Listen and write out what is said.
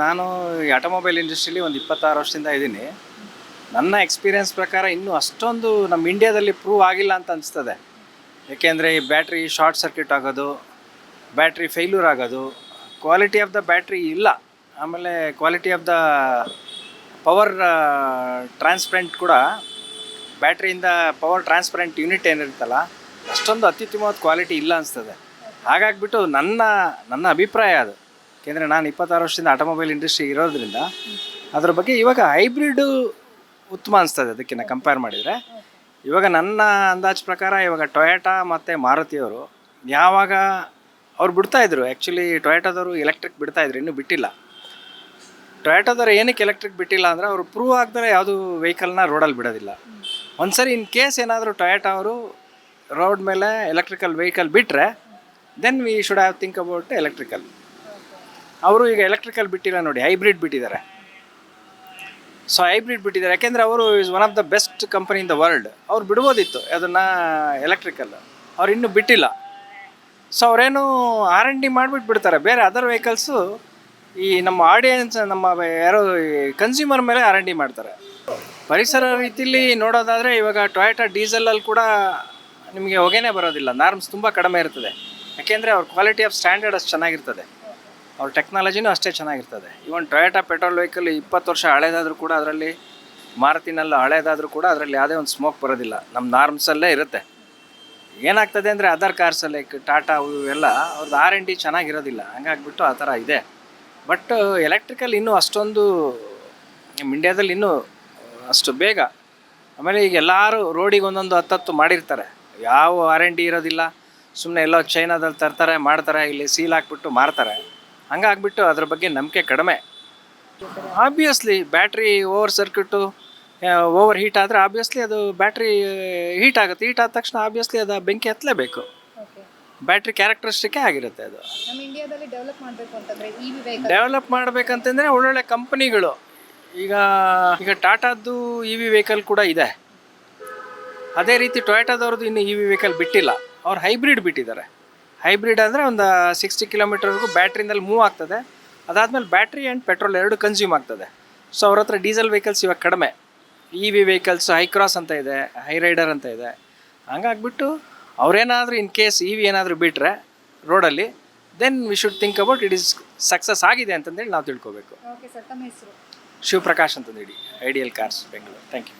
ನಾನು ಆಟೋಮೊಬೈಲ್ ಇಂಡಸ್ಟ್ರಿಲಿ ಒಂದು ಇಪ್ಪತ್ತಾರು ವರ್ಷದಿಂದ ಇದ್ದೀನಿ. ನನ್ನ ಎಕ್ಸ್ಪೀರಿಯನ್ಸ್ ಪ್ರಕಾರ ಇನ್ನೂ ಅಷ್ಟೊಂದು ನಮ್ಮ ಇಂಡಿಯಾದಲ್ಲಿ ಪ್ರೂವ್ ಆಗಿಲ್ಲ ಅಂತ ಅನಿಸ್ತದೆ. ಏಕೆಂದರೆ ಈ ಬ್ಯಾಟ್ರಿ ಶಾರ್ಟ್ ಸರ್ಕ್ಯೂಟ್ ಆಗೋದು, ಬ್ಯಾಟ್ರಿ ಫೇಲ್ಯೂರ್ ಆಗೋದು ಕ್ವಾಲಿಟಿ ಆಫ್ ದ ಬ್ಯಾಟ್ರಿ ಇಲ್ಲ. ಆಮೇಲೆ quality of the power transparent ಕೂಡ ಬ್ಯಾಟ್ರಿಯಿಂದ ಪವರ್ ಟ್ರಾನ್ಸ್ಪರೆಂಟ್ ಯೂನಿಟ್ ಏನಿರುತ್ತಲ್ಲ, ಅಷ್ಟೊಂದು ಅತ್ಯುತ್ತಮವಾದ ಕ್ವಾಲಿಟಿ ಇಲ್ಲ ಅನಿಸ್ತದೆ. ಹಾಗಾಗಿಬಿಟ್ಟು ನನ್ನ ನನ್ನ ಅಭಿಪ್ರಾಯ ಅದು. ಏಕೆಂದರೆ ನಾನು ಇಪ್ಪತ್ತಾರು ವರ್ಷದಿಂದ ಆಟೋಮೊಬೈಲ್ ಇಂಡಸ್ಟ್ರಿ ಇರೋದ್ರಿಂದ ಅದ್ರ ಬಗ್ಗೆ ಇವಾಗ ಹೈಬ್ರಿಡು ಉತ್ತಮ ಅನಿಸ್ತದೆ ಅದಕ್ಕಿಂತ ಕಂಪೇರ್ ಮಾಡಿದರೆ. ಇವಾಗ ನನ್ನ ಅಂದಾಜು ಪ್ರಕಾರ ಇವಾಗ ಟೊಯಾಟಾ ಮತ್ತು ಮಾರುತಿಯವರು ಯಾವಾಗ ಅವ್ರು ಬಿಡ್ತಾಯಿದ್ರು ಆ್ಯಕ್ಚುಲಿ ಟೊಯಾಟೋದವರು ಎಲೆಕ್ಟ್ರಿಕ್ ಬಿಡ್ತಾಯಿದ್ರು ಇನ್ನೂ ಬಿಟ್ಟಿಲ್ಲ. ಟೊಯಾಟೋದವ್ರು ಏನಕ್ಕೆ ಎಲೆಕ್ಟ್ರಿಕ್ ಬಿಟ್ಟಿಲ್ಲ ಅಂದರೆ ಅವರು ಪ್ರೂವ್ ಆಗದರೆ ಯಾವುದು ವೆಹಿಕಲ್ನ ರೋಡಲ್ಲಿ ಬಿಡೋದಿಲ್ಲ. ಒಂದ್ಸರಿ ಇನ್ ಕೇಸ್ ಏನಾದರೂ ಟೊಯಾಟಾ ಅವರು ರೋಡ್ ಮೇಲೆ ಎಲೆಕ್ಟ್ರಿಕಲ್ ವೆಹಿಕಲ್ ಬಿಟ್ಟರೆ then we should have think about electrical ಅವರು ಈಗ ಎಲೆಕ್ಟ್ರಿಕಲ್ ಬಿಟ್ಟಿಲ್ಲ ನೋಡಿ ಹೈಬ್ರಿಡ್ ಬಿಟ್ಟಿದ್ದಾರೆ. ಸೊ ಹೈಬ್ರಿಡ್ ಬಿಟ್ಟಿದ್ದಾರೆ. ಯಾಕೆಂದರೆ ಅವರು is one of the best company in the world ಅವ್ರು ಬಿಡ್ಬೋದಿತ್ತು, ಅದನ್ನು ಎಲೆಕ್ಟ್ರಿಕಲ್ ಅವ್ರು ಇನ್ನೂ ಬಿಟ್ಟಿಲ್ಲ. ಸೊ ಅವರೇನು ಆರ್ ಎನ್ ಡಿ ಮಾಡಿಬಿಟ್ಟು ಬಿಡ್ತಾರೆ ಬೇರೆ ಅದರ್ ವೆಹಿಕಲ್ಸು ಈ ನಮ್ಮ ಆಡಿಯನ್ಸ್ ನಮ್ಮ ಯಾರೋ ಕನ್ಸ್ಯೂಮರ್ ಮೇಲೆ ಆರ್ ಎನ್ ಡಿ ಮಾಡ್ತಾರೆ. ಪರಿಸರ ರೀತಿಲಿ ನೋಡೋದಾದರೆ ಇವಾಗ ಟೊಯಾಟಾ ಡೀಸೆಲಲ್ಲಿ ಕೂಡ ನಿಮಗೆ ಹೊಗೆನೇ ಬರೋದಿಲ್ಲ. ನಾರ್ಮ್ಸ್ ತುಂಬ ಕಡಿಮೆ ಇರ್ತದೆ. ಯಾಕೆಂದರೆ ಅವ್ರ ಕ್ವಾಲಿಟಿ ಆಫ್ ಸ್ಟ್ಯಾಂಡರ್ಡ್ ಅಷ್ಟು ಚೆನ್ನಾಗಿರ್ತದೆ. ಅವ್ರ ಟೆಕ್ನಾಲಜಿನೂ ಅಷ್ಟೇ ಚೆನ್ನಾಗಿರ್ತದೆ. ಇವನ್ ಟೊಯೋಟಾ ಪೆಟ್ರೋಲ್ ವೆಹಿಕಲ್ ಇಪ್ಪತ್ತು ವರ್ಷ ಹಳೇದಾದರೂ ಕೂಡ ಅದರಲ್ಲಿ, ಮಾರುತಿನಲ್ಲ ಹಳೇದಾದರೂ ಕೂಡ ಅದರಲ್ಲಿ ಯಾವುದೇ ಒಂದು ಸ್ಮೋಕ್ ಬರೋದಿಲ್ಲ. ನಮ್ಮ ನಾರ್ಮ್ಸಲ್ಲೇ ಇರುತ್ತೆ. ಏನಾಗ್ತದೆ ಅಂದರೆ ಅದರ್ ಕಾರ್ಸ್ ಲೈಕ್ ಟಾಟಾ ಇವೆಲ್ಲ ಅವ್ರದ್ದು ಆರ್ ಎನ್ ಡಿ ಚೆನ್ನಾಗಿರೋದಿಲ್ಲ. ಹಂಗಾಗ್ಬಿಟ್ಟು ಆ ಥರ ಇದೆ. ಬಟ್ ಎಲೆಕ್ಟ್ರಿಕಲ್ ಇನ್ನೂ ಅಷ್ಟೊಂದು, ನಮ್ಮ ಇಂಡ್ಯಾದಲ್ಲಿ ಇನ್ನೂ ಅಷ್ಟು ಬೇಗ. ಆಮೇಲೆ ಈಗ ಎಲ್ಲರೂ ರೋಡಿಗೆ ಒಂದೊಂದು ಹತ್ತತ್ತು ಮಾಡಿರ್ತಾರೆ. ಯಾವ ಆರ್ ಎನ್ ಡಿ ಇರೋದಿಲ್ಲ. ಸುಮ್ಮನೆ ಎಲ್ಲೋ ಚೈನಾದಲ್ಲಿ ತರ್ತಾರೆ, ಮಾಡ್ತಾರೆ, ಇಲ್ಲಿ ಸೀಲ್ ಹಾಕ್ಬಿಟ್ಟು ಮಾರ್ತಾರೆ. ಹಂಗಾಗ್ಬಿಟ್ಟು ಅದ್ರ ಬಗ್ಗೆ ನಂಬಿಕೆ ಕಡಿಮೆ. Obviously battery over circuit over heat ಆದರೆ ಆಬ್ವಿಯಸ್ಲಿ ಅದು ಬ್ಯಾಟ್ರಿ ಹೀಟ್ ಆಗುತ್ತೆ. ಹೀಟ್ ಆದ ತಕ್ಷಣ ಆಬ್ವಿಯಸ್ಲಿ ಅದು ಬೆಂಕಿ ಹತ್ತಲೇಬೇಕು. ಬ್ಯಾಟ್ರಿ ಕ್ಯಾರೆಕ್ಟರಿಸ್ಟಿಕ್ಕೇ ಆಗಿರುತ್ತೆ ಅದು. ನಮ್ಮ ಇಂಡಿಯಾದಲ್ಲಿ ಡೆವಲಪ್ ಮಾಡಬೇಕು ಅಂತಂದ್ರೆ ಇ ವಿ ವೆಹಿಕಲ್ ಡೆವಲಪ್ ಮಾಡ್ಬೇಕಂತಂದರೆ ಒಳ್ಳೊಳ್ಳೆ ಕಂಪನಿಗಳು ಈಗ ಈಗ ಟಾಟಾದ್ದು ಇ ವಿ ವೆಹಿಕಲ್ ಕೂಡ ಇದೆ. ಅದೇ ರೀತಿ ಟೊಯೋಟಾದವ್ರದ್ದು ಇನ್ನು ಇ ವಿ ವೆಹಿಕಲ್ ಬಿಟ್ಟಿಲ್ಲ. ಅವ್ರು ಹೈಬ್ರಿಡ್ ಬಿಟ್ಟಿದ್ದಾರೆ. ಹೈಬ್ರಿಡ್ ಅಂದರೆ ಒಂದು ಸಿಕ್ಸ್ಟಿ ಕಿಲೋಮೀಟರ್ವರೆಗೂ ಬ್ಯಾಟ್ರಿನಲ್ಲಿ ಮೂವ್ ಆಗ್ತದೆ. ಅದಾದಮೇಲೆ ಬ್ಯಾಟ್ರಿ ಆ್ಯಂಡ್ ಪೆಟ್ರೋಲ್ ಎರಡು ಕನ್ಸ್ಯೂಮ್ ಆಗ್ತದೆ. ಸೊ ಅವ್ರ ಹತ್ರ ಡೀಸೆಲ್ ವೆಹಿಕಲ್ಸ್ ಇವಾಗ ಕಡಿಮೆ. ಇ ವಿ ವೆಹಿಕಲ್ಸ್ ಹೈಕ್ರಾಸ್ ಅಂತ ಇದೆ ಹೈ ರೈಡರ್ ಅಂತ ಇದೆ. ಹಂಗಾಗ್ಬಿಟ್ಟು ಅವರೇನಾದರೂ ಇನ್ ಕೇಸ್ ಇ ವಿ ಏನಾದರೂ ಬಿಟ್ಟರೆ ರೋಡಲ್ಲಿ then we should think about it is success ಆಗಿದೆ ಅಂತಂದೇಳಿ ನಾವು ತಿಳ್ಕೊಬೇಕು. ಶಿವಪ್ರಕಾಶ್ ಅಂತಂದೇಳಿ ideal cars Bengaluru thank you